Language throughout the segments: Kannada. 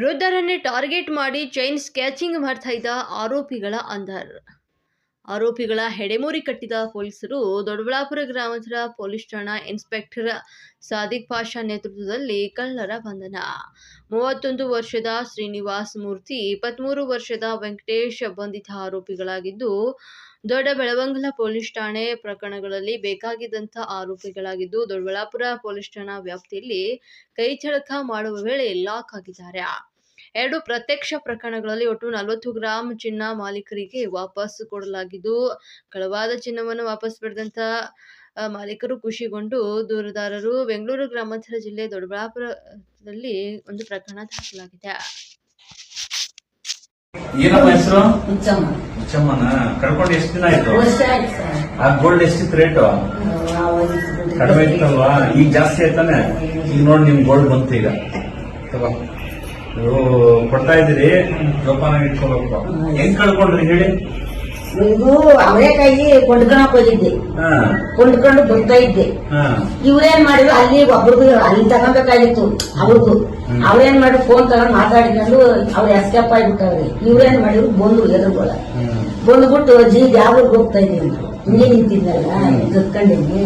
ವೃದ್ಧರನ್ನೇ ಟಾರ್ಗೆಟ್ ಮಾಡಿ ಚೈನ್ ಸ್ಕ್ಯಾಚಿಂಗ್ ಮಾಡ್ತಾ ಇದ್ದ ಆರೋಪಿಗಳ ಅಂಧರ್. ಆರೋಪಿಗಳ ಹೆಡೆಮೂರಿ ಕಟ್ಟಿದ ಪೊಲೀಸರು ದೊಡ್ಡಬಳ್ಳಾಪುರ ಗ್ರಾಮಾಂತರ ಪೊಲೀಸ್ ಠಾಣಾ ಇನ್ಸ್ಪೆಕ್ಟರ್ ಸಾದಿಕ್ ಪಾಷಾ ನೇತೃತ್ವದಲ್ಲಿ ಕಳ್ಳರ ಬಂಧನ. ಮೂವತ್ತೊಂದು ವರ್ಷದ ಶ್ರೀನಿವಾಸ್ ಮೂರ್ತಿ ಇಪ್ಪತ್ತ್ಮೂರು ವರ್ಷದ ವೆಂಕಟೇಶ್ ಬಂಧಿತ ಆರೋಪಿಗಳಾಗಿದ್ದು ದೊಡ್ಡ ಬೆಳವಂಗಲ ಪೊಲೀಸ್ ಠಾಣೆ ಪ್ರಕರಣಗಳಲ್ಲಿ ಬೇಕಾಗಿದ್ದಂತಹ ಆರೋಪಿಗಳಾಗಿದ್ದು ದೊಡ್ಡಬಳ್ಳಾಪುರ ಪೊಲೀಸ್ ಠಾಣಾ ವ್ಯಾಪ್ತಿಯಲ್ಲಿ ಕೈ ಚಳಕ ಮಾಡುವ ವೇಳೆ ಲಾಕ್ ಆಗಿದ್ದಾರೆ. ಎರಡು ಪ್ರತ್ಯಕ್ಷ ಪ್ರಕರಣಗಳಲ್ಲಿ ಒಟ್ಟು ನಲವತ್ತು ಗ್ರಾಂ ಚಿನ್ನ ಮಾಲೀಕರಿಗೆ ವಾಪಸ್ ಕೊಡಲಾಗಿದ್ದು ಕಳವಾದ ಚಿನ್ನವನ್ನು ವಾಪಸ್ ಪಡೆದಂತ ಮಾಲೀಕರು ಖುಷಿಗೊಂಡು ದೂರದಾರರು ಬೆಂಗಳೂರು ಗ್ರಾಮಾಂತರ ಜಿಲ್ಲೆ ದೊಡ್ಡಬಳ್ಳಾಪುರದಲ್ಲಿ ಒಂದು ಪ್ರಕರಣ ದಾಖಲಾಗಿದೆ. ಹೆಸರು ಕಳ್ಕೊಂಡು ಎಷ್ಟು ದಿನ ಆಯ್ತು? ವರ್ಷ ಆಯ್ತು ಸರ್. ಆ ಗೋಲ್ಡ್ ಎಷ್ಟಿತ್ತು ರೇಟು ಒಂದು ಕಡಿಮೆ ಇತ್ತಲ್ವಾ? ಈಗ ಜಾಸ್ತಿ ಆಯ್ತಾನೆ? ಈಗ ನೋಡಿ ನಿಮ್ ಗೋಲ್ಡ್ ಬಂತು ಈಗ. ತಗೋ. ನೀವು ಕೊಡ್ತಾ ಇದ್ದೀರಿ? ಜೋಪಾನ ಇಟ್ಕೋಬೇಕು. ಹೆಂಗ್ ಕಳ್ಕೊಂಡ್ರಿ ಹೇಳಿ? ಇದು ಅವರೇಕಾಯಿ ಕೊಂಡ್ಕೊಳಕ್ ಹೋಗಿದ್ದೆ. ಕೊಂಡ್ಕೊಂಡು ಬರ್ತಾ ಇದ್ದೆ. ಇವ್ರೇನ್ ಮಾಡಿದ್ರು ಅಲ್ಲಿ ಒಬ್ರದ್ದು ಅಲ್ಲಿ ತಗೋಬೇಕಾಗಿತ್ತು ಅವ್ರಿಗೂ ಅವ್ರೇನ್ ಮಾಡಿ ಫೋನ್ ತಗೊಂಡ್ ಮಾತಾಡ್ಕೊಂಡು ಅವ್ರು ಎಸ್ಕೇಪ್ ಆಗ್ಬಿಟ್ಟವ್ರಿ. ಇವ್ರೇನ್ ಮಾಡಿದ್ರು ಬಂದು ಎದುರುಗಳ. ಬಂದ್ಬಿಟ್ಟು ಜಿ ಯಾವ್ರಿಗೆ ಹೋಗ್ತಾ ಇದ್ದೀನಿ ಹಿಂಗೆ ನಿಂತಿದ್ದಲ್ಲ ಕತ್ಕೊಂಡಿನಿ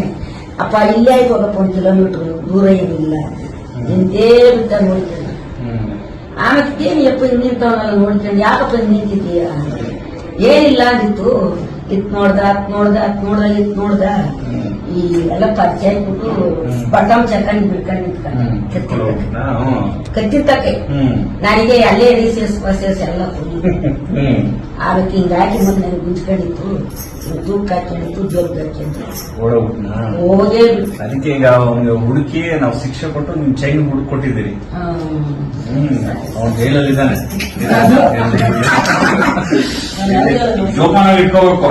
ಅಪ್ಪ ಇಲ್ಲೇ ಆಯ್ತು ಹೋಗಪ್ಪ ಒಂದ್ ಕಿಲೋಮೀಟರ್ ದೂರ ಏನಿಲ್ಲ. ನಿಂತೇ ಬಿಟ್ಟ ನೋಡ್ಕೊಂಡು ಆಮೇಲೆ ಏನ್ ಎಪ್ಪ ಹಿಂಗ್ ನೋಡ್ಕೊಂಡು ಯಾಕಪ್ಪ ನಿಂತಿದ್ದೀಯ? ಏನಿಲ್ಲ ಅಂದಿತ್ತು ಇತ್ ನೋಡ್ದ ಅತ್ ನೋಡ್ದ ಅತ್ ನೋಡ್ದ ಇತ್ ನೋಡ್ದ. ಈ ಎಲ್ಲ ಪರಿಚಯ ಬಿಟ್ಟು ಬಟಮ್ ಚಕ್ಕಂಡ್ ಬಿಡ್ಕೊಂಡು ನಿಂತ್ಕೊಂಡು ಕತ್ತಿರ್ತಕ್ಕೆ ನನಗೆ ಅಲ್ಲೇ ರೀಸೇಸ್ ಪರ್ಸೇಸ್ ಎಲ್ಲ ಅದಕ್ಕೆ ಹಿಂಗಾಗಿ ಮತ್ತೆ ನನಗೆ ಗುಂಜ್ಕೊಂಡಿತ್ತು. ತೂಕ ಹಾಕೊಂಡಿತ್ತು ಜೋಲ್ಗೆ ಹಾಕೊಂಡು? ಹೋಗೇ ಅದಕ್ಕೆ ಈಗ ಅವ್ನಿಗೆ ಹುಡುಕಿ ನಾವು ಶಿಕ್ಷೆ ಕೊಟ್ಟು ನಿಮ್ ಚೈನ್ ಹುಡುಕ್ ಕೊಟ್ಟಿದ್ದೀರಿ ಹ್ಮ್. ಜೈಲಲ್ಲಿ ಇದ್ದಾನೆ ಜೋಪಾನ ಇಟ್ಕೋಬೇಕು?